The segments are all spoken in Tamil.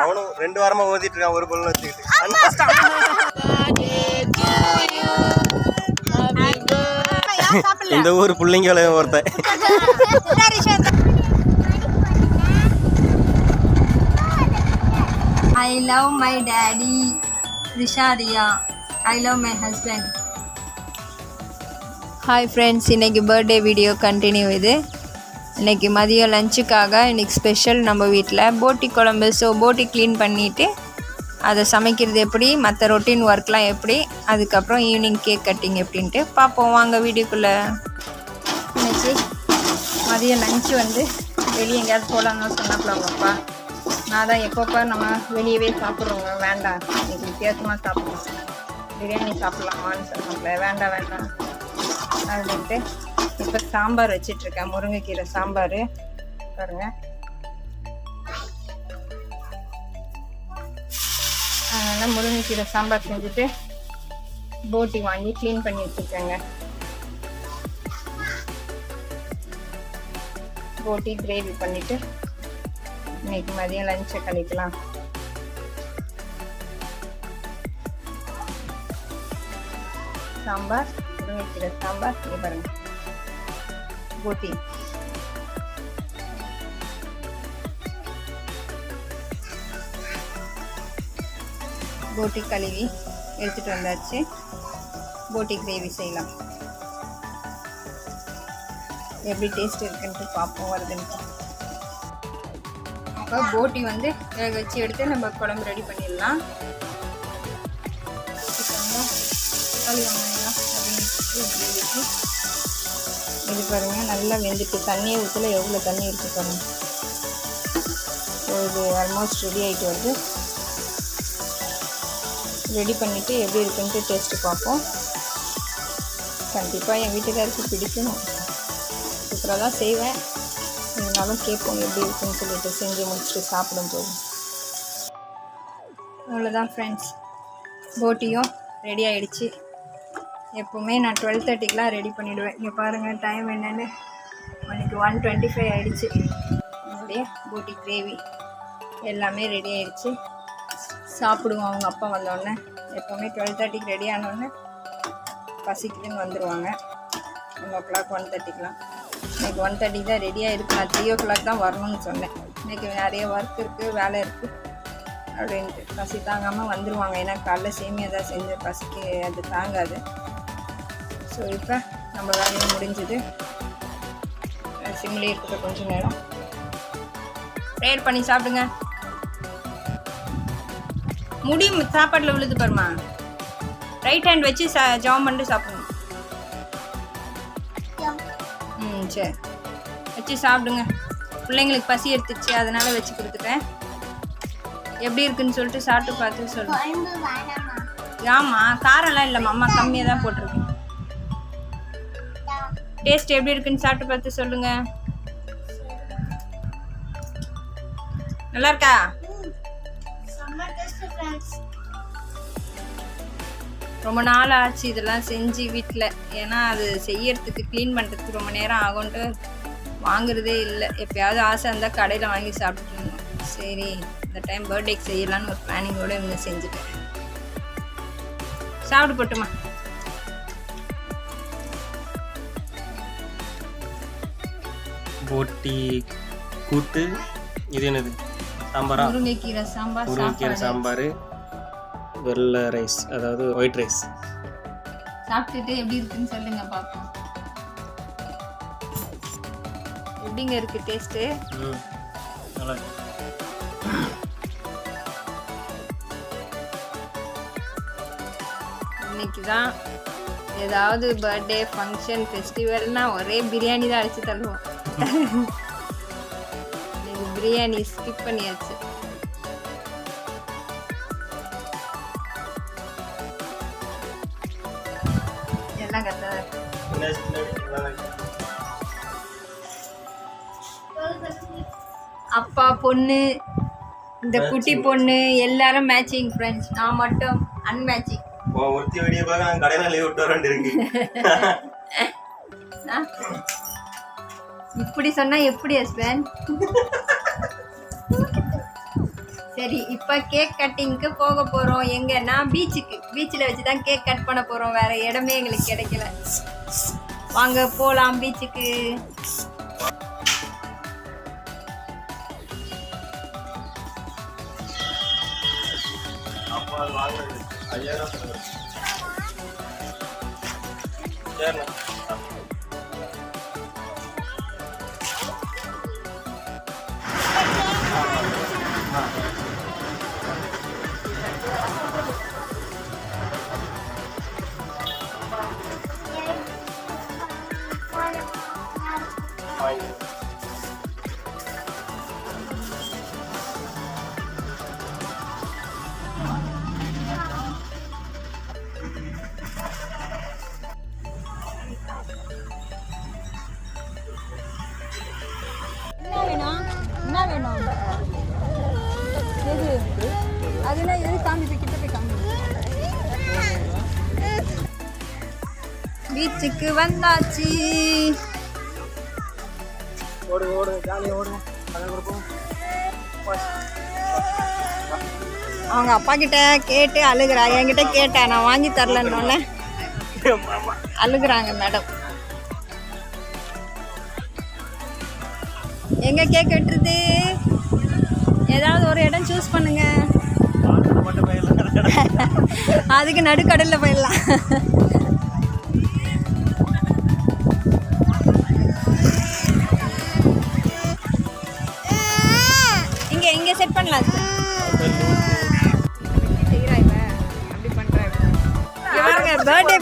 அவனும் ரெண்டு வாரமா ஓதிட்டு இருக்கான் ஒரு பொருள் வச்சுக்கிட்டு. இந்த ஊர் பிள்ளைங்கள ஒருத்தன். I love my daddy Rishariya I love my husband hi friends இன்னைக்கு பர்த்டே வீடியோ கண்டினியூ இது. இன்னைக்கு மதியம் லஞ்சுக்காக இன்றைக்கி ஸ்பெஷல் நம்ம வீட்டில் போட்டி குழம்பு. ஸோ போட்டி க்ளீன் பண்ணிவிட்டு அதை சமைக்கிறது எப்படி மற்ற ரொட்டீன் ஒர்க்லாம் எப்படி அதுக்கப்புறம் ஈவினிங் கேக் கட்டிங் எப்படின்ட்டு பார்ப்போம். வாங்க வீடியோக்குள்ளே. இன்னைக்கு மதியம் லஞ்சு வந்து வெளியே எங்கேயாவது போகலான்னு சொன்னாப்புல நான் தான் எப்பப்போ நம்ம வெளியவே சாப்பிட்றோங்க வேண்டாம். இன்னைக்கு வித்தியாசமாக சாப்பிட்றோம். பிரியாணி சாப்பிட்லாமான்னு சொன்னாப்புல வேண்டாம் வேண்டாம். அப்படின்ட்டு இப்போ சாம்பார் வச்சிட்ருக்கேன். முருங்கைக்கீரை சாம்பார். பாருங்க. அதனால் முருங்கைக்கீரை சாம்பார் செஞ்சுட்டு போட்டி வாங்கி க்ளீன் பண்ணி வச்சுருக்கேங்க. போட்டி கிரேவி பண்ணிவிட்டு இன்னைக்கு மதியம் லஞ்சை கழிக்கலாம். சாம்பார் முருங்கைக்கீரை சாம்பார் இது பாருங்கள் 14. போட்டி கழுவி எடுத்துகிட்டு வந்தாச்சு. போட்டி கிரேவி செய்யலாம். எப்படி டேஸ்ட் இருக்குன்ட்டு பார்ப்போம் வருதுன்ட்டு. இப்போ போட்டி வந்து வேக வச்சு எடுத்து நம்ம குழம்பு ரெடி பண்ணிடலாம். தக்காளி வாங்கினா அப்படின்னு கிரேவிக்கு இது பாருங்கள் நல்லா வெந்துட்டு தண்ணியை ஊற்றல எவ்வளோ தண்ணி இருக்குது பாருங்கள் ஸோ இது ஆல்மோஸ்ட் ரெடி ஆகிட்டு வருது. ரெடி பண்ணிவிட்டு எப்படி இருக்குன்ட்டு டேஸ்ட்டு பார்ப்போம். கண்டிப்பாக என் வீட்டுக்காருக்கு பிடிக்கணும் சூப்பராக தான் செய்வேன். இருந்தாலும் கேட்போம் எப்படி இருக்குன்னு சொல்லிட்டு செஞ்சு முடிச்சுட்டு சாப்பிடும் போது. அவ்வளோதான் ஃப்ரெண்ட்ஸ் போட்டியும் ரெடி ஆகிடுச்சு எப்போவுமே நான் டுவெல் தேர்ட்டிக்கெலாம் ரெடி பண்ணிவிடுவேன் இங்கே பாருங்கள் டைம் என்னென்னு? மணிக்கு ஒன் டுவெண்ட்டி ஃபைவ் ஆகிடுச்சு என்னுடைய பூட்டி கிரேவி எல்லாமே ரெடி ஆகிடுச்சு சாப்பிடுவோம் அவங்க அப்பா வந்தோடனே. எப்போவுமே டுவெல் தேர்ட்டிக்கு ரெடி ஆனோடனே பசிக்குதுன்னு வந்துடுவாங்க ஒன் ஓ கிளாக் ஒன் தேர்ட்டிக்கெலாம் இன்னைக்கு ஒன் தேர்ட்டி தான் ரெடியாக இருக்குது நான் த்ரீ ஓ கிளாக் தான் வரணும்னு சொன்னேன். இன்னைக்கு நிறைய ஒர்க் இருக்குது வேலை இருக்குது அப்படின்ட்டு. பசி தாங்காமல் வந்துடுவாங்க ஏன்னா காலைல சேமியாக தான் செஞ்சு பசிக்கு அது தாங்காது. ஸோ இப்போ நம்ம வேலையும் முடிஞ்சது. சிம்லேயே இருக்குது கொஞ்சம் நேரம். ப்ரேயர் பண்ணி சாப்பிடுங்க. முடி சாப்பாட்டில் விழுது பாருமா ரைட் ஹேண்ட் வச்சு சா ஜாம் பண்ணிட்டு சாப்பிடணும். ம் சரி. வச்சு சாப்பிடுங்க. பிள்ளைங்களுக்கு பசி எடுத்துச்சு அதனால வச்சு கொடுத்துட்டேன். எப்படி இருக்குன்னு சொல்லிட்டு சாப்பிட்டு பார்த்து சொல்லுங்க ஆமாம் காரம்லாம் இல்லைம்மா அம்மா கம்மியாக தான் போட்டிருக்கேன் டேஸ்ட் எப்படி இருக்குன்னு சாப்பிட்டு பார்த்து சொல்லுங்க. நல்லா இருக்கா? ரொம்ப நாள் ஆச்சு இதெல்லாம் செஞ்சு வீட்டில் ஏன்னா அது செய்யறதுக்கு க்ளீன் பண்ணுறதுக்கு ரொம்ப நேரம் ஆகும்ட்டு வாங்குறதே இல்லை. எப்பயாவது ஆசை இருந்தால் கடையில் வாங்கி சாப்பிட்டுட்டு இருந்தோம் சரி இந்த டைம் பர்த்டேக்கு செய்யலான்னு ஒரு பிளானிங்கோடு இருந்து செஞ்சுட்டேன். சாப்பிட்டு போட்டுமா. போட்டி கூட்டு இது என்னது? சாம்பாரா? முருங்கைக்கீரை சாம்பார் முருங்கைக்கீரை சாம்பார் வெள்ளை ரைஸ் அதாவது ஒயிட் ரைஸ் சாப்பிட்டுட்டு எப்படி இருக்குன்னு சொல்லுங்க பார்ப்போம் எப்படிங்க இருக்கு டேஸ்ட்டு ம் நல்லா இருக்கு. இன்னைக்கு தான் ஏதாவது பர்த்டே ஃபங்க்ஷன் ஃபெஸ்டிவல்னா ஒரே பிரியாணி தான் தள்ளுவோம். இன்னைக்கு பிரியாணி ஸ்கிப் பண்ணியாச்சு. எல்லாம் கரெக்டாக இருக்கு அப்பா பொண்ணு இந்த குட்டி பொண்ணு எல்லாரும் மேட்சிங் ஃப்ரெண்ட்ஸ் நான் மட்டும் அன்மேட்சிங் ஒருத்தி வெடியை பார்க்க கடையில லீவ் விட்டு வரேன் இருக்கு. இப்படி சொன்னா எப்படி ஹஸ்பண்ட் சரி இப்போ கேக் கட்டிங்க்கு போக போகிறோம் எங்கன்னா பீச்சுக்கு பீச்சில் வச்சு தான் கேக் கட் பண்ண போகிறோம் வேற இடமே எங்களுக்கு கிடைக்கல. வாங்க போகலாம் பீச்சுக்கு ஐயாயிரம் 看 பீச்சுக்கு வந்தாச்சு. ஓடு ஓடு ஜாலியாக ஓடு. அவங்க அப்பா கிட்ட கேட்டு அழுகுறா. என்கிட்ட கேட்டேன் நான் வாங்கி தரலன்னொன்னே அழுகுறாங்க மேடம். எங்க கேக் வெட்டுறது? ஏதாவது ஒரு இடம் சூஸ் பண்ணுங்க. அதுக்கு நடுக்கடல்ல போயிடலாம்.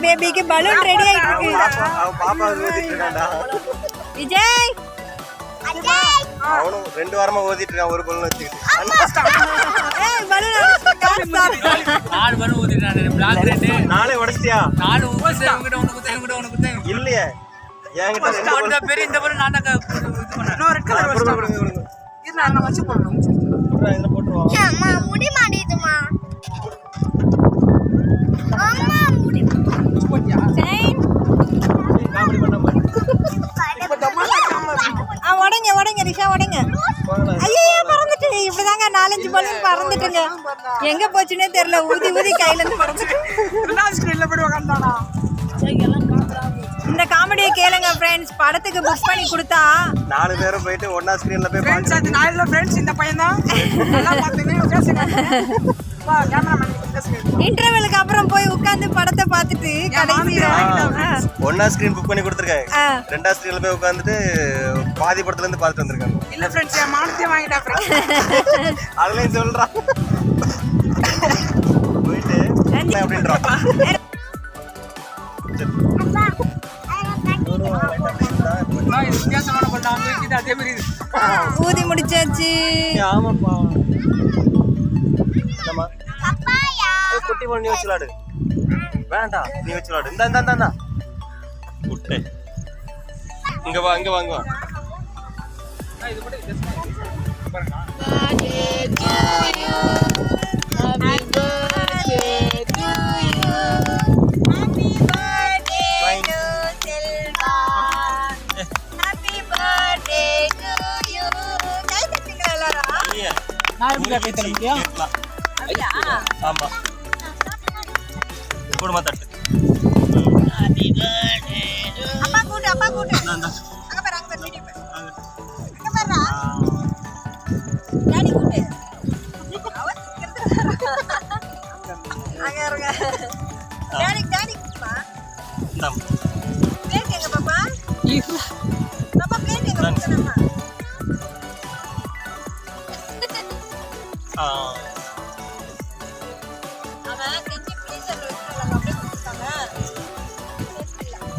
பேபிக்கு பலூன் ரெடி ஆயிட்டு இருக்கு விஜய்! அவனும் ரெண்டு வாரமா ஓதிட்டு இருக்கான் ஒரு பலூன் வச்சுக்கிட்டு. பலூன் நாளே உடச்சிட்டியா? நாலு இல்லையே. என்கிட்ட ரெண்டு balloon. அந்த பேர் இந்த பேர் நான் தான் இது பண்ணேன். கொடுங்க, கொடுங்க, கொடுங்க. கொடுங்க, இதுல போட்டுருவோம். அம்மா முடி மாட்டிடுமா அம்மா! உடைங்க உடைங்க ரிஷா உடைங்க. ஐயோ பறந்துட்டு. இப்படிதாங்க நாலஞ்சு பலூன் பறந்துட்டுங்க. எங்க போச்சுன்னே தெரியல. ஊதி ஊதி கையில இருந்து பறந்துட்டு. இந்த காமெடியை கேளுங்க ஃப்ரெண்ட்ஸ் படத்துக்கு புக் பண்ணி கொடுத்தா நாலு பேரும் போயிட்டு ஒன்னா ஸ்கிரீன்ல போய் பார்த்து இன்டர்வெலுக்கு அப்புறம் போய் உட்கார்ந்து படத்தை பார்த்துட்டு ஒன்னா ஸ்கிரீன் புக் பண்ணி கொடுத்துருக்காங்க. ரெண்டா ஸ்கிரீன்ல போய் உட்காந்துட்டு பாதி படத்துல இருந்து பார்த்துட்டு வந்திருக்காங்க. இல்ல ஃப்ரெண்ட்ஸ் என் மானத்தையும் வாங்கிட்டா அதுலயும் சொல்றான் போயிட்டு அப்படின்றான் ஊதி முடிச்சாச்சு. ஆமாப்பா. ஏய், குட்டி பொண்ணு நீ வச்சு விளாடு வேண்டாம் நீ வச்சு விளாடு இந்த இந்த இந்த. குட்டை. இங்க வா இங்க வாங்க வா. நான் இது மட்டும் பாருங்க. நான் எப்படி கட்டி தர முடியும் கேட்கலாம். ஆமா குடும்ப தட்டு அப்பா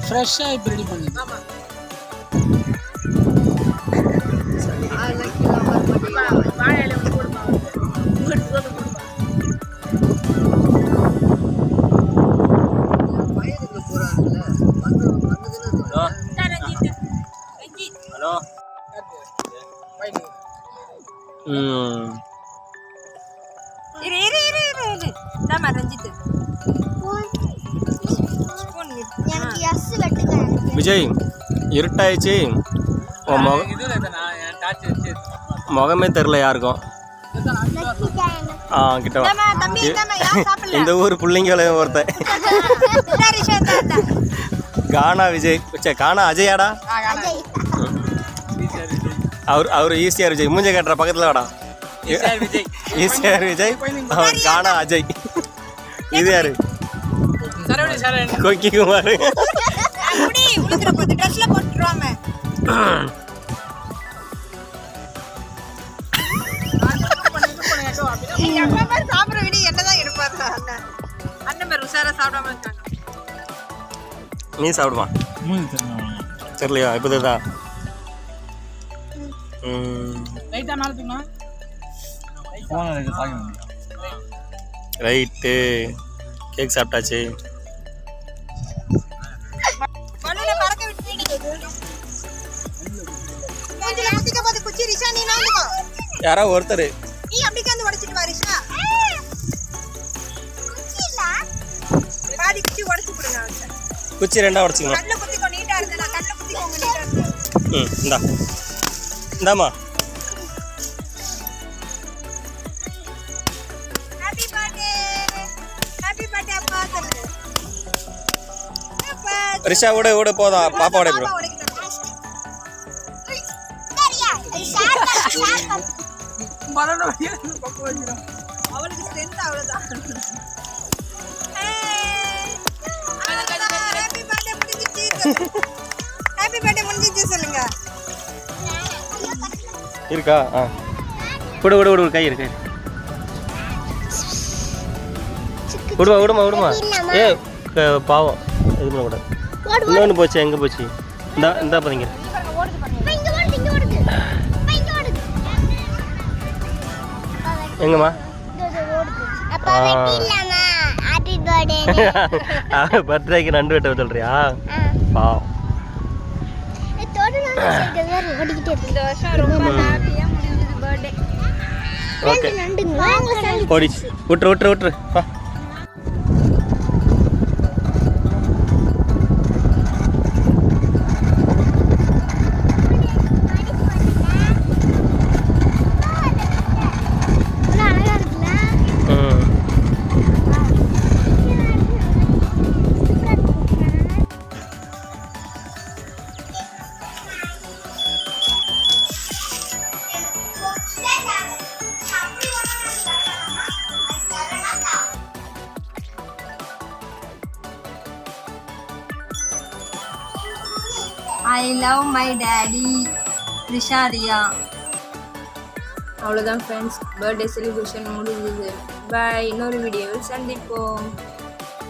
ஃப்ரெஷ்ஷாக இப்போ ரெடி பண்ணு விஜய் இருட்டாயிடுச்சு. முகமே தெரில யாருக்கும். ஆ கிட்ட? இந்த ஊர் பிள்ளைங்கள ஒருத்தன். கானா விஜய். சே கானா அஜயாடா? அவர் அவர் ஈஸியார் விஜய். மூஞ்ச கட்டுற பக்கத்துல வாடா. ஈஸியார் விஜய். அவர் கானா அஜய். இது யாரு? கொக்கி குமார். உளுத்துற போது ட்ரெஸ்ல போட்டுருவாங்க எங்க அப்பா மாதிரி சாப்பிடுற விட என்னதான் எடுப்பாரு அண்ணன் அண்ணன் பேர் உஷாரா சாப்பிடாம இருக்காங்க நீ சாப்பிடுமா சரிலையா இப்போ ரைட்டு கேக் சாப்பிட்டாச்சு. யாரோ ஒருத்தர். நீ அப்படி வந்து உடைச்சிட்டு வா ரிஷா. பாதி குச்சி உடைச்சு கொடுங்க அவன்கிட்ட. குச்சி ரெண்டா உடச்சிக்கணும். கண்ணுல குத்திக்கோ நீட்டா இருந்தா கண்ணுல குத்திக்கோங்க நீட்டா இருந்தா ம் இந்தா. இந்தாம்மா. ஹாப்பி பர்த்டே ஹாப்பி பர்த்டே அப்பா சொல்லுங்க அப்பா ரிஷா விட விட போதும். பாப்பாவோட பாப்பா இப்போ உடைக்கணும் அவளுக்கு ஸ்ட்ரென்த் அவ்வளவுதான். ஹாப்பி பர்த்டே முடிஞ்சிச்சு. ஹாப்பி பர்த்டே முடிஞ்சிச்சு சொல்லுங்க. இருக்கா? ஆ. விடு விடு விடு கை இருக்கு. விடுமா விடுமா விடுமா. ஏ பாவம். இது பண்ணக்கூடாது. இன்னொன்று போச்சு எங்கே போச்சு? இந்தா இந்தா பாருங்க. எங்கம்மா? பர்த்டேக்கு நண்டு வெட்ட சொல்றியா? பாவம். ஓடிக்கிட்டே இருக்கு. இந்த வருஷம் ரொம்ப ஹாப்பியா முடிஞ்சது பர்த்டே ஓகே ஓடிச்சு. விட்டுரு விட்டுரு விட்டுரு. I love my daddy Rishariya. அவ்வளோதான் ஃப்ரெண்ட்ஸ் பர்த்டே செலிப்ரேஷன் முடிஞ்சது. பாய் இன்னொரு வீடியோவில் சந்திப்போம்.